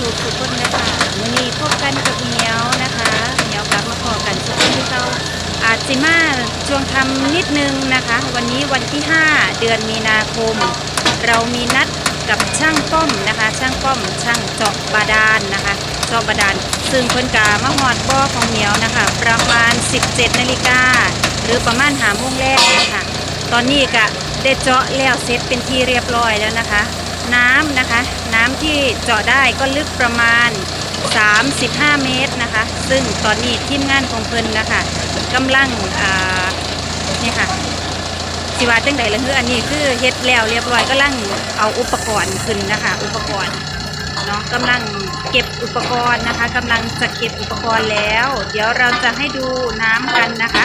ทุกทุกคนนะคะวันนี้พบกันกับเมียวนะคะเมียวกลับมาพอกันช่วคที่เขาอาจิมาช่วงทำนิดนึงนะคะ วันนี้วันที่ 5 เดือนมีนาคม เรามีนัดกับช่างป้อมนะคะ ช่างป้อมช่างเจาะบาดาลนนะคะเจาะบาดาลซึ่งคนกามะหอดบ่อของเมียวนะคะ ประมาณ 17นาฬิกาหรือประมาณหาโมงแรกนะคะตอนนี้ก็ได้เจาะแล้วเสร็จเป็นที่เรียบร้อยแล้วนะคะ น้ำนะคะ ที่เจาะได้ก็ลึกประมาณ 35 เมตรนะคะ ซึ่งตอนนี้ทีมงานของเพิ่นนะคะกำลังนี่ค่ะสิว่าจังใดล่ะคืออันนี้คือเฮ็ดแล้วเรียบร้อยกำลังเอาอุปกรณ์ขึ้นนะคะ อุปกรณ์เนาะกำลังเก็บอุปกรณ์นะคะกำลังจะเก็บอุปกรณ์แล้ว เดี๋ยวเราจะให้ดูน้ำกันนะคะ